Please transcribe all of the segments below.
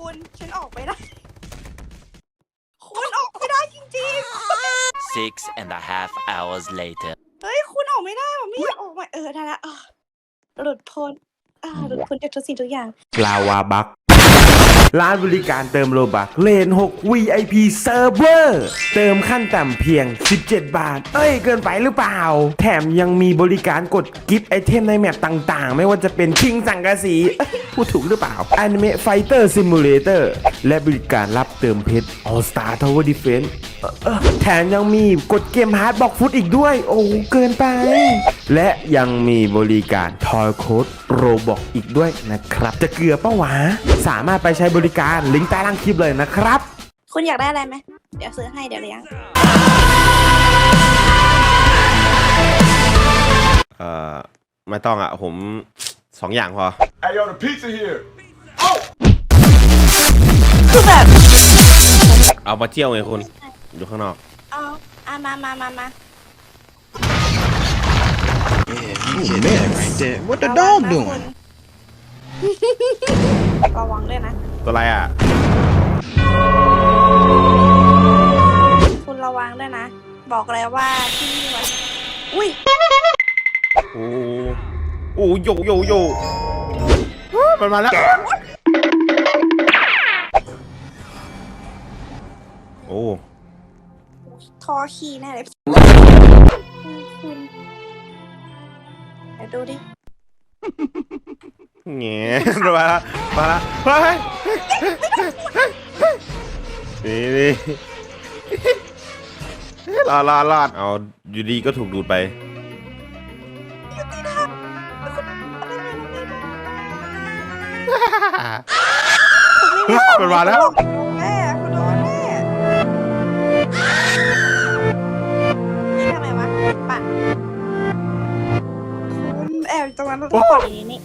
คุณฉันออกไม่ได้ คุณออกไม่ได้จริง Six and a half hours later. ๆ เฮ้ย คุณออกไม่ได้ว่ะไม่อยากออกมาเออได้ละเออหลุดพ้นอ่าหลุดพ้นจากทุกสิ่งทุกอย่าง ลาวาบัก ร้านบริการเติมโลบักเลน 6 VIP Server เติมขั้นต่ำเพียง 17 บาท เอ้ย เกินไปหรือเปล่า แถมยังมีบริการกดกิฟต์ไอเทมในแมปต่าง ๆ ไม่ว่าจะเป็นชิงสังกะสีพูดถูกหรือเปล่า Anime Fighter Simulator และบริการรับเติมเพชร All Star Tower Defense แถมยังมีกดเกมฮาร์ดบอกฟุตอีกด้วย โอ้เกินไป และยังมีบริการทอยโค้ดโรบอกอีกด้วยนะครับ จะเกลือป้าวะ สามารถไปใช้บริการลิงก์ใต้ล่างคลิปเลยนะครับ คุณอยากได้อะไรไหม เดี๋ยวซื้อให้เดี๋ยวเลี้ยงเอ่อ ไม่ต้องอะ ผมสองอย่างพอ Hey, yo, the pizza here. คือแบบ เอามาเที่ยวไงคุณ อยู่ข้างนอกเอาอะมามามามา Oh man, right there. What the ระวัง dog นะ doing? คุณ ระวังด้วยนะ ตัวอะไรอะ คุณระวังด้วยนะ บอกเลยว่าที่นี่วะอุ้ยโอ้โอ้โยโยโยมันมาแล้ว โอ้ ทอคีแน่เลยคุณดูดิแง่มาละมาละเฮ้ยนี่นี่รอดรอดรอดเอาอยู่ดีก็ถูกดูดไปมันมาแล้ว แอบอยู่ตรงนั้นแล้วต้องปล่อยนี่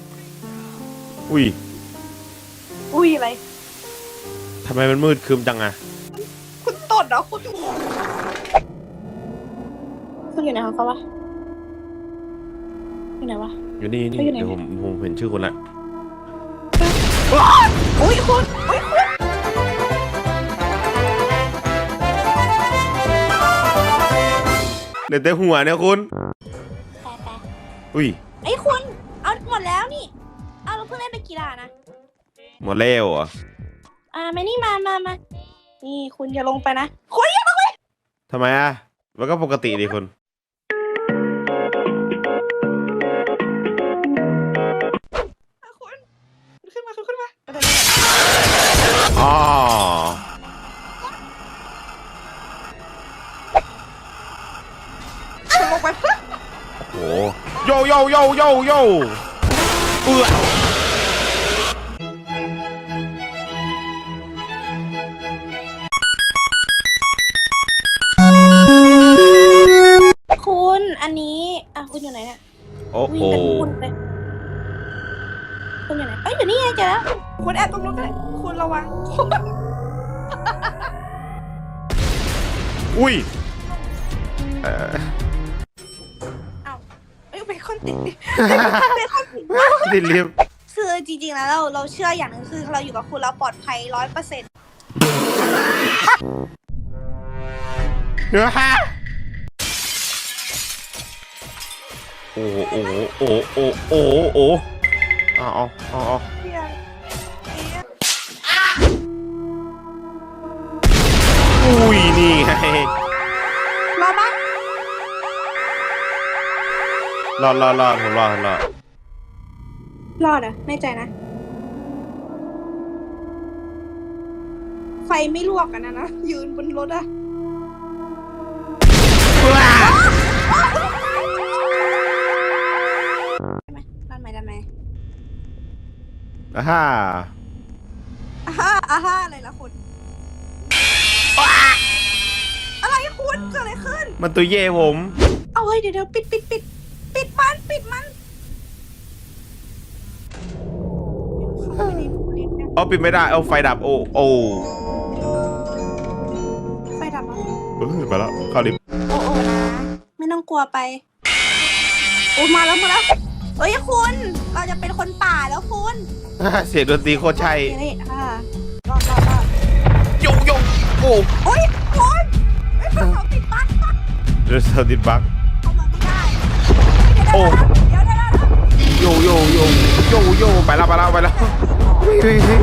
อุ้ยอุ้ยอะไร ทำไมมันมืดครึมจังอะคุณตดเหรอคุณคุณอยู่ไหนของเขาวะอยู่ไหนวะ อยู่นี่นี่เขาอยู่ไหน เดี๋ยวผมผมเห็นชื่อคุณละอุ้ยคุณอุ้ยคุณเดี๋ยวแต่หัวเนี่ยคุณแปะแปะอุ้ยไอ้ยคุณเอา หมดแล้วนี่ เอาเราเพิ่งเล่นไปกีฬานะ หมดแล้วเหรออ่ามานี่มามามานี่คุณอย่าลงไปนะ คุณอย่าลงไปทำไมอะมันก็ปกติดีคุณ อะคุณ ขึ้นมาคุณขึ้นมาอ๋อ คุณลงไป โอ้โยโยโยโยโยเอื้อ คุณอันนี้อะคุณอยู่ไหนเนี่ยโอ้วิ่โหงกันคุณเลยคุณอยู่ไหนเอ้ยอยู่นี่ไงเจอแล้วคุณแอบตรงนู้นก็ได้คุณระวัง อุ้ยเอ่อ ติดเบคอนติดติดลิฟต์คือจริงๆแล้วเราเราเชื่ออย่างหนึ่งคือเราอยู่กับคุณเราปลอดภัยร้อยเปอร์เซ็นต์เนื้อฮะโอ้โหโอ้โหโอ้โหโอ้โหโอ้โหเอาเอาเอาเอา รอดรอดรอดผมรอดผมรอดรอดอะแน่ใจนะ ไฟไม่ลวกกันนะนะ ยืนบนรถอะได้ไหมได้ไหมได้ไหมอ่าฮ่าอ่าฮ่าอ่าฮ่าอะไรล่ะคุณอะไรคุณเกิดอะไรขึ้น มันตัวเย่ผม เอาเฮ้ยเดี๋ยวเดี๋ยวปิดปิดปิด ปิดมันปิดมันเข้าไปในบุคลิกนะเอาปิดไม่ได้เอาไฟดับโอ้โอ้ไฟดับแล้วเออไปแล้วเข้าลิฟต์โอ้โอ้นะ ไม่ต้องกลัวไปโอ้มาแล้วมาแล้วเฮ้ยคุณ เราจะเป็นคนป่าแล้วคุณเสียงดนตรีโคตรใช่เฮ้ยอ่ารอดรอดรอดโยโยโอ้โอ้ยคุณไอ้ยเขาติดบั๊กเดือดสดิบัก โอ้เดี๋ยวเดี๋ยวเดี๋ยวเดี๋ยวโยโยโยโยโยไปแล้วไปแล้วไปแล้วเฮ้ยเฮ้ยเฮ้ย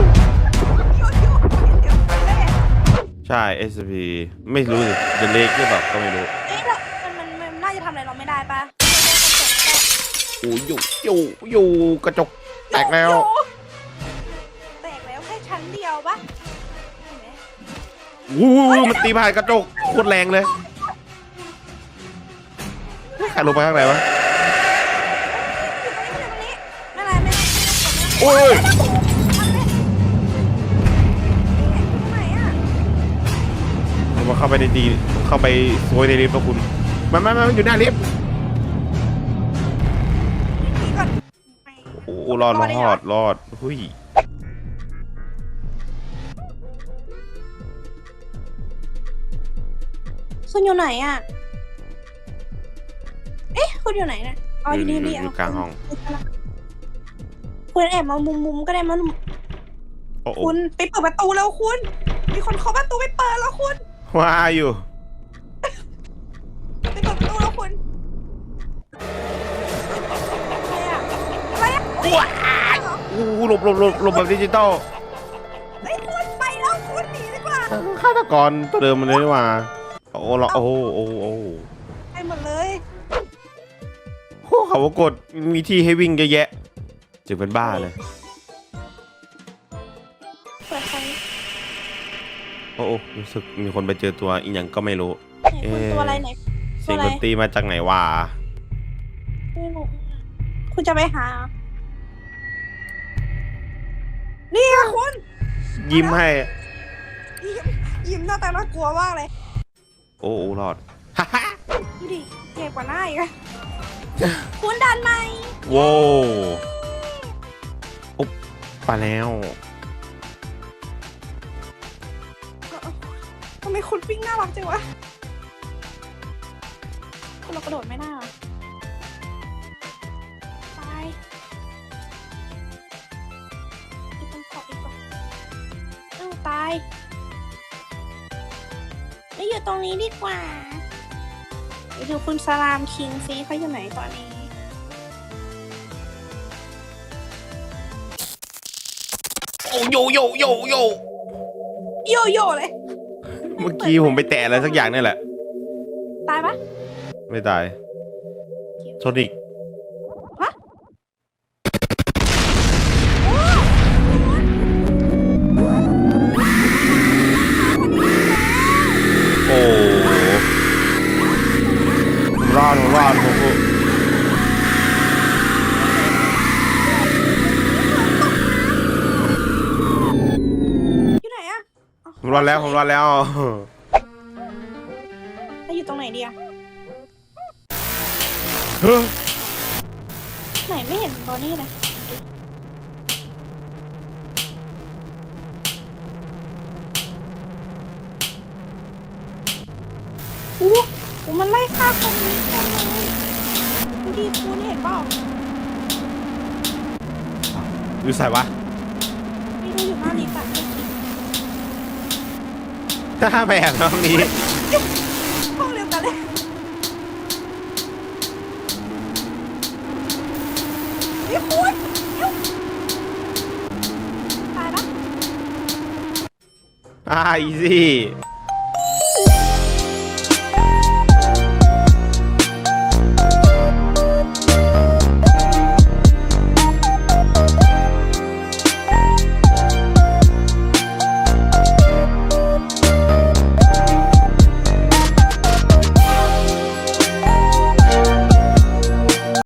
เดี๋ยวเดี๋ยวเดี๋ยวเอ๊ะใช่ SP ไม่รู้สิจะเล็กหรือเปล่าก็ไม่รู้เอ๊ะแล้วมันมันมันน่าจะทำอะไรเราไม่ได้ปะโอ้ยโยโยโยกระจกแตกแล้ว แตกแล้วแค่ชั้นเดียวปะเห็นไหมวู้วมันตีผ่านกระจกโคตรแรงเลยใครลงไปข้างในวะ โอ้ยทำไมอะผมมาเข้าไปในดีเข้าไปซวยในลิฟต์นะคุณมันมันมันอยู่หน้าลิฟต์นี่ก่อนโอ้รอดรอดรอดหุ้ยคุณอยู่ไหนอะ เอ๊ะ คุณอยู่ไหนเนี่ยอ๋ออยู่นี่นี่อยู่กลางห้อง คุณแอบมามุมมุมๆก็ได้มั้งโอ้โหคุณไปเปิดประตูแล้วคุณ มีคนเคาะประตูไปเปิดแล้วคุณว่าอยู่ ไปเปิดประตูแล้วคุณอะไรอะอะไรอะว้ายอู้หลบหลบหลบหลบแบบดิจิตอลเฮ้ยคุณไปแล้วคุณหนีดีกว่าฆาตกรตัวเดิมมันเลยนี่หว่าโอ้โหโอ้โหโอ้โหโอ้โหไปหมดเลย โอ้โหเขาว่ากดมีที่ให้วิ่งเยอะแยะ จึงเป็นบ้าเลย เปิดไฟโอ้โหรู้สึกมีคนไปเจอตัวอีกอย่างก็ไม่รู้ ไหนคุณตัวอะไรไหนเสียงดนตรีมาจากไหนวะไม่รู้คุณจะไปหานี่ค่ะคุณ ยิ้มให้ ยิ้มยิ้มหน้าตาน่ากลัวมากเลยโอ้โหรอด ดูดิเจ็บกว่าหน้าอีกอะคุณดันไหมโว้วอุ๊บ ไปแล้วทำไมคุณวิ่งน่ารักจังวะคุณเรากระโดดไม่ได้เหรอตายอีกต้องขอบอีกก่อนเอ้าตายไม่อยู่ตรงนี้ดีกว่าไปดูคุณสลามคิงซิเขาอยู่ไหนตอนนี้ โอ้โยโยโยโยโยโย่เลย เมื่อกี้ผมไปแตะอะไรสักอย่างนี่แหละ ตายปะไม่ตายโซนิก ผมรอดแล้วผมรอดแล้ว แล้วอยู่ตรงไหนดีอะเฮ้ยไหนไม่เห็นบอนี่เลยอู้หูมันไล่ฆ่าคนนี้คนเลยดูดิคุณเห็นเปล่าอยู่ใส่วะ ไม่รู้อยู่หน้าลิฟต์อะ ถ้าไปแอบห้องนี้ ห้องเดียวกันเลยนี่คุณเอ้าตายปะ อ่าอีซี่